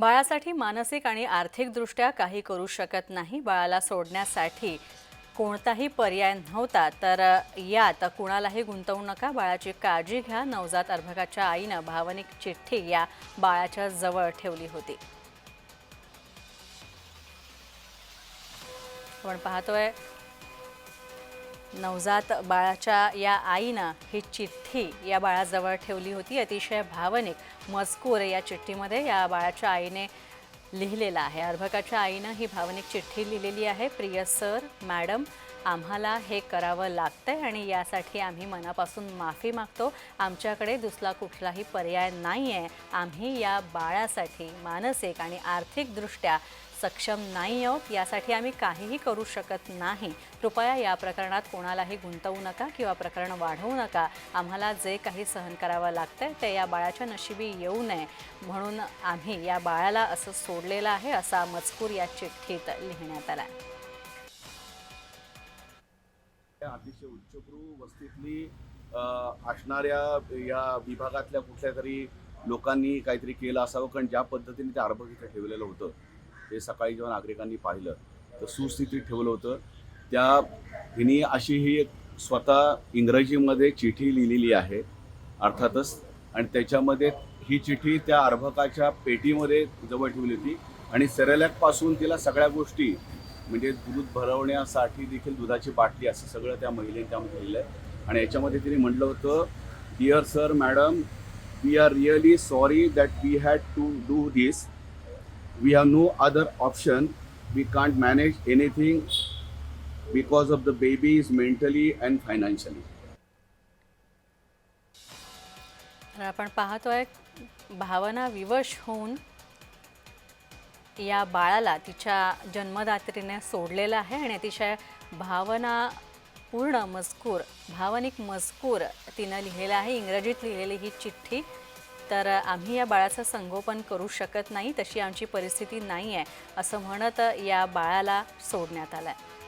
बाळासाठी मानसिक आणि आर्थिकदृष्ट्या काही करू शकत नाही. बाळाला सोडण्यासाठी कोणताही पर्याय नव्हता. तर यात कुणालाही गुंतवू नका. बाळाची काळजी घ्या. नवजात अर्भकाच्या आईनं भावनिक चिठ्ठी या बाळाच्या जवळ ठेवली होती. आपण पाहतोय नवजात बाळाच्या या आईनं ही चिठ्ठी या बाळाजवळ ठेवली होती. अतिशय भावनिक मजकूर या चिठ्ठीमध्ये या बाळाच्या आईने लिहिलेला आहे. अर्भकाच्या आईनं ही भावनिक चिठ्ठी लिहिलेली आहे. प्रिय सर मॅडम आम्हाला हे करावं लागतंय आणि यासाठी आम्ही मनापासून माफी मागतो. आमच्याकडे दुसरा कुठलाही पर्याय नाही आहे आम्ही या बाळासाठी मानसिक आणि आर्थिकदृष्ट्या सक्षम नाही आहोत यासाठी आम्ही काहीही करू शकत नाही. कृपया या प्रकरणात कोणालाही गुंतवू नका किंवा प्रकरण वाढवू नका. आम्हाला जे काही सहन करावं लागतंय ते या बाळाच्या नशिबी येऊ नये. म्हणून आम्ही या बाळाला असं सोडलेलं आहे असा मजकूर या चिठ्ठीत लिहिण्यात आला अतिशय उच्चभ्रू वस्तीतली असणाऱ्या या विभागातल्या कुठल्या तरी लोकांनी काहीतरी केलं असावं कारण ज्या पद्धतीने ते अर्भक इथे ठेवलेलं होतं ते सकाळी जेव्हा नागरिकांनी पाहिलं तर सुस्थितीत ठेवलं होतं. त्या हिने अशी ही एक स्वतः इंग्रजीमध्ये चिठी लिहिलेली आहे अर्थातच. आणि त्याच्यामध्ये ही चिठी त्या अर्भकाच्या पेटीमध्ये जवळ ठेवली होती. आणि सेरेलॅकपासून तिला सगळ्या गोष्टी म्हणजे दूध भरवण्यासाठी देखील दुधाची बाटली असं सगळं त्या महिलेने त्यामध्ये लिहिलं आहे. आणि याच्यामध्ये तिने म्हटलं होतं dear sir madam we are really sorry that we had to do this we have no other option we can't manage anything because of the baby is mentally and financially तर आपण पाहतोय भावना विवश होऊन या बाळाला तिच्या जन्मदात्रीने सोडलेलं आहे आणि अतिशय भावना पूर्ण मजकूर भावनिक मजकूर तिनं लिहिलेला आहे. इंग्रजीत लिहिलेली ही चिठ्ठी तर आम्ही या बाळाचं संगोपन करू शकत नाही तशी आमची परिस्थिती नाही आहे असं म्हणत या बाळाला सोडण्यात आलं आहे